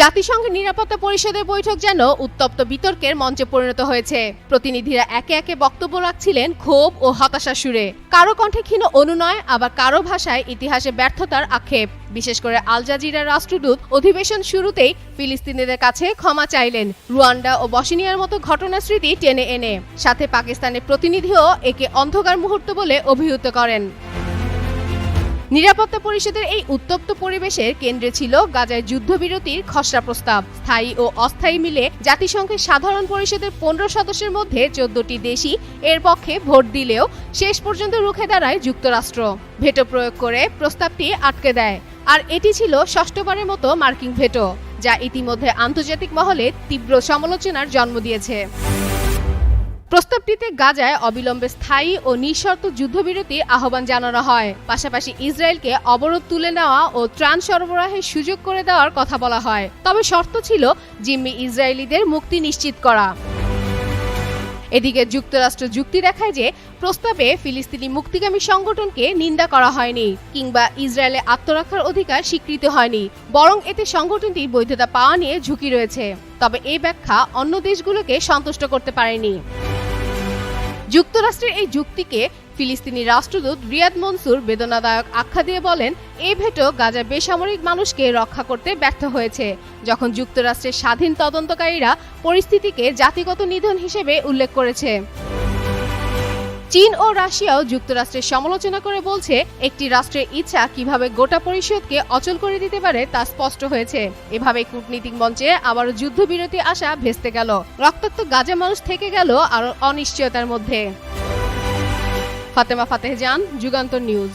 জাতিসংঘের নিরাপত্তা পরিষদের বৈঠক যেন উত্তপ্ত বিতর্কের মঞ্চে পরিণত হয়েছে। প্রতিনিধিরা একে একে বক্তব্য রাখছিলেন ক্ষোভ ও হতাশা সুরে। কারও কণ্ঠে ক্ষীণ অনুনয়, আবার কারও ভাষায় ইতিহাসে ব্যর্থতার আক্ষেপ। বিশেষ করে আল জাজিরার রাষ্ট্রদূত অধিবেশন শুরুতেই ফিলিস্তিনিদের কাছে ক্ষমা চাইলেন। রুয়ান্ডা ও বসিনিয়ার মতো ঘটনার স্মৃতি টেনে এনে। সাথে পাকিস্তানের প্রতিনিধিও একে অন্ধকার মুহূর্ত বলে অভিহিত করেন। নিরাপত্তা পরিষদের এই উত্তপ্ত পরিবেশের কেন্দ্রে ছিল গাজায় যুদ্ধবিরতির খসড়া প্রস্তাব। স্থায়ী ও অস্থায়ী মিলে জাতিসংঘের সাধারণ পরিষদের পনেরো সদস্যের মধ্যে চোদ্দটি দেশই এর পক্ষে ভোট দিলেও শেষ পর্যন্ত রুখে দাঁড়ায় যুক্তরাষ্ট্র। ভেটো প্রয়োগ করে প্রস্তাবটি আটকে দেয়। আর এটি ছিল ষষ্ঠবারের মতো মার্কিন ভেটো, যা ইতিমধ্যে আন্তর্জাতিক মহলে তীব্র সমালোচনার জন্ম দিয়েছে। প্রস্তাবটিতে গাজায় অবিলম্বে স্থায়ী ও নিঃশর্ত যুদ্ধবিরতির আহ্বান জানানো হয়। পাশাপাশি ইসরায়েলকে অবরোধ তুলে নেওয়া ও ত্রাণ সরবরাহের সুযোগ করে দেওয়ার কথা বলা হয়। তবে শর্ত ছিল জিম্মি ইসরায়েলিদের মুক্তি নিশ্চিত করা। এদিকে যুক্তরাষ্ট্র যুক্তি দেখায় যে প্রস্তাবে ফিলিস্তিনি মুক্তিগামী সংগঠনকে নিন্দা করা হয়নি কিংবা ইসরায়েলে আত্মরক্ষার অধিকার স্বীকৃত হয়নি, বরং এতে সংগঠনটির বৈধতা পাওয়া নিয়ে ঝুঁকি রয়েছে। তবে এই ব্যাখ্যা অন্য দেশগুলোকে সন্তুষ্ট করতে পারেনি। যুক্তরাষ্ট্রের এই যুক্তিকে ফিলিস্তিনি রাষ্ট্রদূত রিয়াদ মনসুর বেদনাদায়ক আখ্যা দিয়ে বলেন এই ভেটো গাজার বেসামরিক মানুষকে রক্ষা করতে ব্যর্থ হয়েছে। যখন যুক্তরাষ্ট্রের স্বাধীন তদন্তকারীরা পরিস্থিতিকে জাতিগত নিধন হিসেবে উল্লেখ করেছে। চীন ও রাশিয়াও যুক্তরাষ্ট্রের সমালোচনা করে বলছে, একটি রাষ্ট্রের ইচ্ছা কীভাবে গোটা পরিষদকে অচল করে দিতে পারে তা স্পষ্ট হয়েছে। এভাবে কূটনীতিক মঞ্চে আবারও যুদ্ধবিরতি আসা ভেস্তে গেল। রক্তাক্ত গাজা মানুষ থেকে গেল আরও অনিশ্চয়তার মধ্যে। ফাতেমা ফাতেহ জান, যুগান্তর নিউজ।